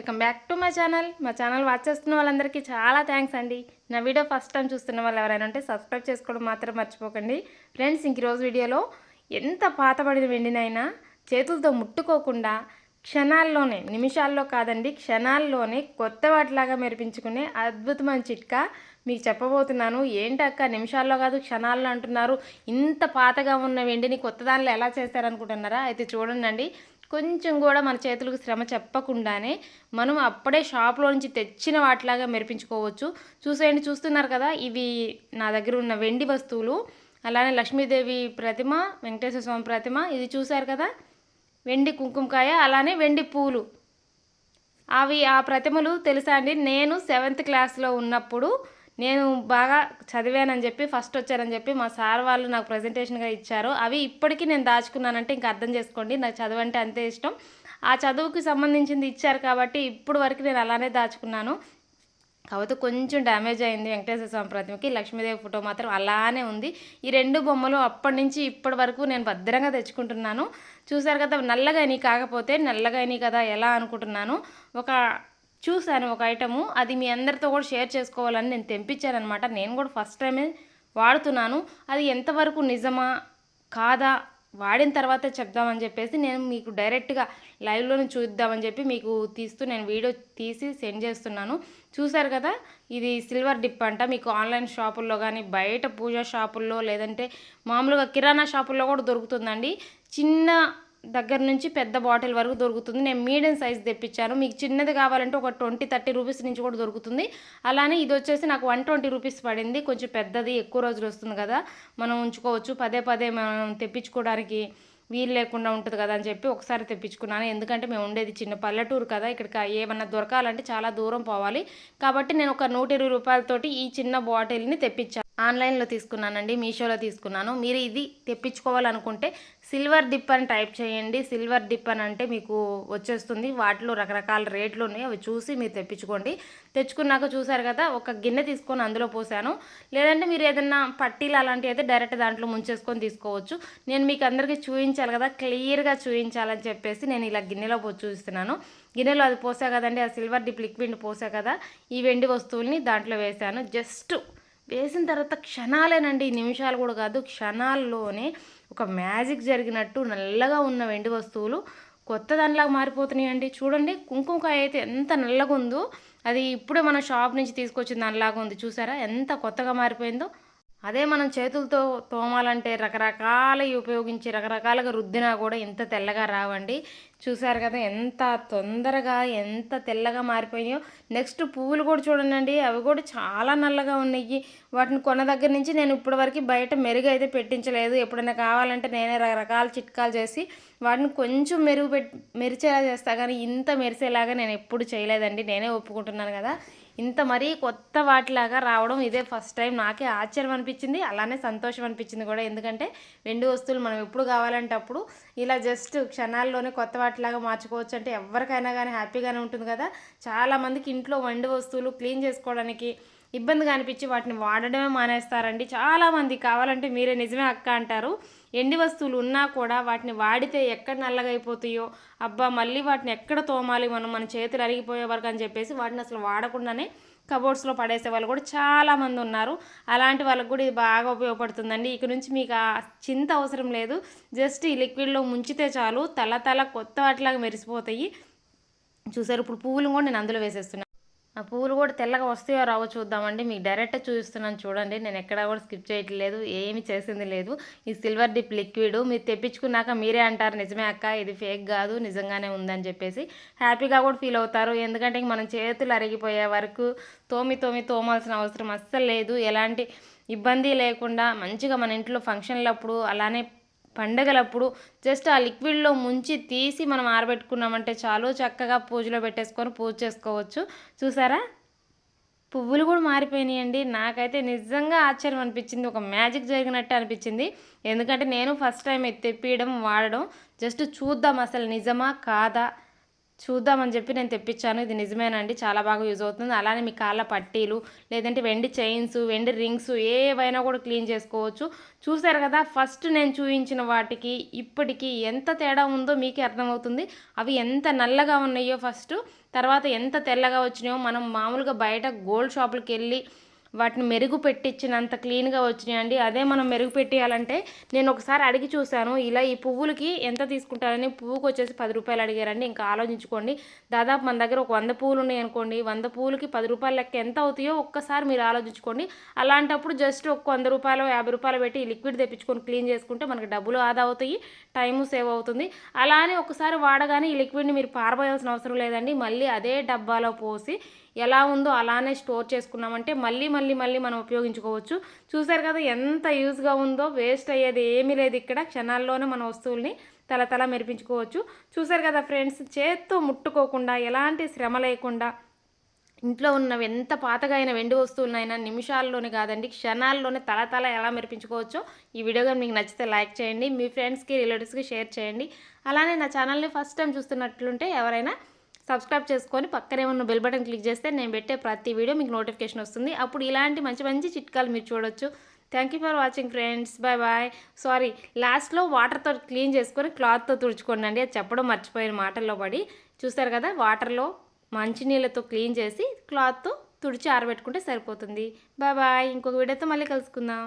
Welcome back to my channel. మా channel watch చేస్తున్న వాళ్ళందరికీ చాలా థ్యాంక్స్ అండి. నా వీడియో ఫస్ట్ టైం చూస్తున్న వాళ్ళు ఎవరైనా ఉంటే సబ్స్క్రైబ్ చేసుకోవడం మాత్రం మర్చిపోకండి. ఫ్రెండ్స్ ఇంక రోజు వీడియోలో ఎంత పాతబడిన వెండినైనా చేతులతో ముట్టుకోకుండా క్షణాల్లోనే నిమిషాల్లో కాదండి క్షణాల్లోనే కొత్త వాటిలాగా మెరిపించుకునే అద్భుతమైన చిట్కా మీకు చెప్పబోతున్నాను. ఏంటక్క నిమిషాల్లో కాదు క్షణాల్లో అంటున్నారు. ఇంత పాతగా ఉన్న వెండిని కొత్త దానిలో ఎలా చేస్తారనుకుంటున్నారా? అయితే చూడండి కొంచెం కూడా మన చేతులకు శ్రమ చెప్పకుండానే మనం అప్పుడే షాప్లో నుంచి తెచ్చిన వాటిలాగా మెరిపించుకోవచ్చు. చూసేయండి చూస్తున్నారు కదా ఇవి నా దగ్గర ఉన్న వెండి వస్తువులు. అలానే లక్ష్మీదేవి ప్రతిమ వెంకటేశ్వర స్వామి ప్రతిమ ఇది చూశారు కదా వెండి కుంకుమకాయ అలానే వెండి పూలు. అవి ఆ ప్రతిమలు తెలుసా అండి? నేను సెవెంత్ క్లాస్లో ఉన్నప్పుడు నేను బాగా చదివానని చెప్పి ఫస్ట్ వచ్చానని చెప్పి మా సార్ వాళ్ళు నాకు ప్రజెంటేషన్గా ఇచ్చారు. అవి ఇప్పటికీ నేను దాచుకున్నానంటే ఇంకా అర్థం చేసుకోండి. నాకు చదువు అంటే అంతే ఇష్టం. ఆ చదువుకి సంబంధించింది ఇచ్చారు కాబట్టి ఇప్పుడు వరకు నేను అలానే దాచుకున్నాను. కాకపోతే కొంచెం డ్యామేజ్ అయింది వెంకటేశ్వర స్వామి ప్రతిమకి. లక్ష్మీదేవి ఫోటో మాత్రం అలానే ఉంది. ఈ రెండు బొమ్మలు అప్పటి నుంచి ఇప్పటి వరకు నేను భద్రంగా తెచ్చుకుంటున్నాను. చూసారు కదా నల్లగా అయినాయి కాకపోతే నల్లగా అయినాయి కదా ఎలా అనుకుంటున్నాను? ఒక చూశాను ఒక ఐటము అది మీ అందరితో కూడా షేర్ చేసుకోవాలని నేను తెంపించానమాట నేను కూడా ఫస్ట్ టైమే వాడుతున్నాను. అది ఎంతవరకు నిజమా కాదా వాడిన తర్వాత చెప్దామని చెప్పేసి నేను మీకు డైరెక్ట్గా లైవ్లోనే చూద్దామని చెప్పి మీకు తీస్తూ నేను వీడియో తీసి సెండ్ చేస్తున్నాను. చూసారు కదా ఇది సిల్వర్ డిప్ అంట. మీకు ఆన్లైన్ షాపుల్లో కానీ బయట పూజా షాపుల్లో లేదంటే మామూలుగా కిరాణా షాపుల్లో కూడా దొరుకుతుందండి. చిన్న దగ్గర నుంచి పెద్ద బాటిల్ వరకు దొరుకుతుంది. నేను మీడియం సైజ్ తెప్పించాను. మీకు చిన్నది కావాలంటే ఒక ట్వంటీ థర్టీ రూపీస్ నుంచి కూడా దొరుకుతుంది. అలానే ఇది వచ్చేసి నాకు వన్ ట్వంటీ రూపీస్ పడింది. కొంచెం పెద్దది ఎక్కువ రోజులు వస్తుంది కదా. మనం ఉంచుకోవచ్చు. పదే పదే మనం తెప్పించుకోవడానికి వీలు లేకుండా ఉంటుంది కదా అని చెప్పి ఒకసారి తెప్పించుకున్నాను. ఎందుకంటే మేము ఉండేది చిన్న పల్లెటూరు కదా. ఇక్కడికి ఏమన్నా దొరకాలంటే చాలా దూరం పోవాలి. కాబట్టి నేను ఒక నూట ఇరవై రూపాయలతోటి ఈ చిన్న బాటిల్ని తెప్పించాను ఆన్లైన్లో తీసుకున్నానండి మీషోలో తీసుకున్నాను. మీరు ఇది తెప్పించుకోవాలనుకుంటే సిల్వర్ డిప్ అని టైప్ చేయండి. సిల్వర్ డిప్ అని అంటే మీకు వచ్చేస్తుంది. వాటిలో రకరకాల రేట్లు ఉన్నాయి. అవి చూసి మీరు తెప్పించుకోండి. తెచ్చుకున్నాక చూసారు కదా ఒక గిన్నె తీసుకొని అందులో పోసాను. లేదంటే మీరు ఏదైనా పట్టీలు అలాంటివి అయితే డైరెక్ట్ దాంట్లో ముంచేసుకొని తీసుకోవచ్చు. నేను మీకు అందరికీ చూపించాలి కదా క్లియర్గా చూపించాలని చెప్పేసి నేను ఇలా గిన్నెలో పోసి చూపిస్తున్నాను. గిన్నెలో అది పోసా కదండి ఆ సిల్వర్ డిప్ లిక్విడ్ పోసా కదా ఈ వెండి వస్తువుల్ని దాంట్లో వేసాను. జస్ట్ వేసిన తర్వాత క్షణాలేనండి నిమిషాలు కూడా కాదు క్షణాల్లోనే ఒక మ్యాజిక్ జరిగినట్టు నల్లగా ఉన్న వెండి వస్తువులు కొత్త దానిలాగా మారిపోతున్నాయండి. చూడండి కుంకుమకాయ అయితే ఎంత నల్లగా ఉందో అది ఇప్పుడే మన షాప్ నుంచి తీసుకొచ్చిన దానిలాగా ఉంది. చూసారా? ఎంత కొత్తగా మారిపోయిందో. అదే మనం చేతులతో తోమాలంటే రకరకాల ఉపయోగించి రకరకాలుగా రుద్దినా కూడా ఇంత తెల్లగా రావండి. చూసారు కదా ఎంత తొందరగా ఎంత తెల్లగా మారిపోయాయో నెక్స్ట్ పువ్వులు కూడా చూడండి అవి కూడా చాలా నల్లగా ఉన్నాయి. వాటిని కొన్న దగ్గర నుంచి నేను ఇప్పటివరకు బయట మెరుగు అయితే పెట్టించలేదు. ఎప్పుడైనా కావాలంటే నేనే రకరకాల చిట్కాలు చేసి వాటిని కొంచెం మెరుగు పెట్టి మెరిచేలా చేస్తా. కానీ ఇంత మెరిసేలాగా నేను ఎప్పుడు చేయలేదండి. నేనే ఒప్పుకుంటున్నాను కదా. ఇంత మరీ కొత్త వాటిలాగా రావడం ఇదే ఫస్ట్ టైం. నాకే ఆశ్చర్యం అనిపించింది అలానే సంతోషం అనిపించింది కూడా. ఎందుకంటే వెండి వస్తువులు మనం ఎప్పుడు కావాలంటే అప్పుడు ఇలా జస్ట్ క్షణాల్లోనే కొత్త వాటిలాగా మార్చుకోవచ్చు అంటే ఎవరికైనా కానీ హ్యాపీగానే ఉంటుంది కదా. చాలామందికి ఇంట్లో వండి వస్తువులు క్లీన్ చేసుకోవడానికి ఇబ్బందిగా అనిపించి వాటిని వాడడమే మానేస్తారండి. చాలామంది కావాలంటే మీరే నిజమే అక్క అంటారు. ఎండి వస్తువులు ఉన్నా కూడా వాటిని వాడితే ఎక్కడ నల్లగా అబ్బా మళ్ళీ వాటిని ఎక్కడ తోమాలి మనం మన చేతులు అరిగిపోయే వరకు అని చెప్పేసి వాటిని అసలు వాడకుండానే కబోర్డ్స్లో పడేసే వాళ్ళు కూడా చాలామంది ఉన్నారు. అలాంటి వాళ్ళకు కూడా ఇది బాగా ఉపయోగపడుతుందండి. ఇక నుంచి మీకు ఆ చింత అవసరం లేదు. జస్ట్ ఈ లిక్విడ్లో ముంచితే చాలు. తల తల కొత్త వాటిలాగా మెరిసిపోతాయి. చూసారు ఇప్పుడు పువ్వులు కూడా నేను అందులో వేసేస్తున్నాను ఆ పువ్వులు కూడా తెల్లగా వస్తాయో రావో చూద్దామండి. మీకు డైరెక్ట్ చూపిస్తున్నాను చూడండి. నేను ఎక్కడా కూడా స్కిప్ చేయట్లేదు. ఏమి చేసింది లేదు. ఈ సిల్వర్ డిప్ లిక్విడ్ మీరు తెప్పించుకున్నాక మీరే అంటారు నిజమే అక్క ఇది ఫేక్ కాదు నిజంగానే ఉందని చెప్పేసి హ్యాపీగా కూడా ఫీల్ అవుతారు. ఎందుకంటే మనం చేతులు అరిగిపోయే వరకు తోమి తోమి తోమాల్సిన అవసరం అస్సలు లేదు. ఎలాంటి ఇబ్బంది లేకుండా మంచిగా మన ఇంట్లో ఫంక్షన్లప్పుడు అలానే పండగలప్పుడు జస్ట్ ఆ లిక్విడ్లో ముంచి తీసి మనం ఆరబెట్టుకున్నామంటే చాలు చక్కగా పూజలో పెట్టేసుకొని పూజ చేసుకోవచ్చు. చూసారా? పువ్వులు కూడా మారిపోయినాయండి. నాకైతే నిజంగా ఆశ్చర్యం అనిపించింది. ఒక మ్యాజిక్ జరిగినట్టు అనిపించింది. ఎందుకంటే నేను ఫస్ట్ టైం తెప్పియడం వాడడం జస్ట్ చూద్దాం అసలు నిజమా కాదా? చూద్దామని చెప్పి నేను తెప్పించాను. ఇది నిజమేనండి. చాలా బాగా యూజ్ అవుతుంది. అలానే మీ కాళ్ళ పట్టీలు లేదంటే వెండి చైన్స్ వెండి రింగ్స్ ఏవైనా కూడా క్లీన్ చేసుకోవచ్చు. చూసారు కదా ఫస్ట్ నేను చూపించిన వాటికి ఇప్పటికి ఎంత తేడా ఉందో మీకే అర్థమవుతుంది. అవి ఎంత నల్లగా ఉన్నాయో ఫస్ట్. తర్వాత ఎంత తెల్లగా వచ్చినాయో మనం మామూలుగా బయట గోల్డ్ షాపులకి వెళ్ళి వాటిని మెరుగు పెట్టించినంత క్లీన్గా వచ్చినాయండి. అదే మనం మెరుగు పెట్టేయాలంటే నేను ఒకసారి అడిగి చూశాను. ఇలా ఈ పువ్వులకి ఎంత తీసుకుంటారని పువ్వుకి వచ్చేసి పది రూపాయలు అడిగారండి. ఇంకా ఆలోచించుకోండి. దాదాపు మన దగ్గర ఒక వంద పువ్వులు ఉన్నాయి అనుకోండి. వంద పువ్వులకి పది రూపాయల లెక్క ఎంత అవుతాయో ఒక్కసారి మీరు ఆలోచించుకోండి. అలాంటప్పుడు జస్ట్ ఒక వంద రూపాయలు యాభై రూపాయలు పెట్టి లిక్విడ్ తెప్పించుకొని క్లీన్ చేసుకుంటే మనకి డబ్బులు ఆదా అవుతాయి టైము సేవ్ అవుతుంది. అలానే ఒకసారి వాడగానే ఈ లిక్విడ్ని మీరు పారబోయాల్సిన అవసరం లేదండి. మళ్ళీ అదే డబ్బాలో పోసి ఎలా ఉందో అలానే స్టోర్ చేసుకున్నామంటే మళ్ళీ మళ్ళీ మళ్ళీ మనం ఉపయోగించుకోవచ్చు. చూసారు కదా ఎంత యూజ్గా ఉందో వేస్ట్ అయ్యేది ఏమీ లేదు ఇక్కడ. క్షణాల్లోనే మన వస్తువుల్ని తల తల మెరిపించుకోవచ్చు. చూసారు కదా ఫ్రెండ్స్ చేత్తో ముట్టుకోకుండా ఎలాంటి శ్రమ లేకుండా ఇంట్లో ఉన్న ఎంత పాతగా అయిన వెండి వస్తువులనైనా నిమిషాల్లోనే కాదండి క్షణాల్లోనే తల తల ఎలా మెరిపించుకోవచ్చో ఈ వీడియో కానీ మీకు నచ్చితే లైక్ చేయండి. మీ ఫ్రెండ్స్కి రిలేటివ్స్కి షేర్ చేయండి. అలానే నా ఛానల్ని ఫస్ట్ టైం చూస్తున్నట్లుంటే ఎవరైనా సబ్స్క్రైబ్ చేసుకొని పక్కనే ఉన్న బెల్ బటన్ క్లిక్ చేస్తే నేను పెట్టే ప్రతి వీడియో మీకు నోటిఫికేషన్ వస్తుంది. అప్పుడు ఇలాంటి మంచి మంచి చిట్కాలు మీరు చూడొచ్చు. Thank you for watching friends bye bye sorry లాస్ట్లో వాటర్తో క్లీన్ చేసుకొని క్లాత్తో తుడుచుకోండి అండి. అది చెప్పడం మర్చిపోయిన మాటల్లో పడి. చూస్తారు కదా వాటర్లో మంచినీళ్ళతో క్లీన్ చేసి క్లాత్తో తుడిచి ఆరబెట్టుకుంటే సరిపోతుంది. బాయ్ బాయ్ ఇంకొక వీడియోతో మళ్ళీ కలుసుకుందాం.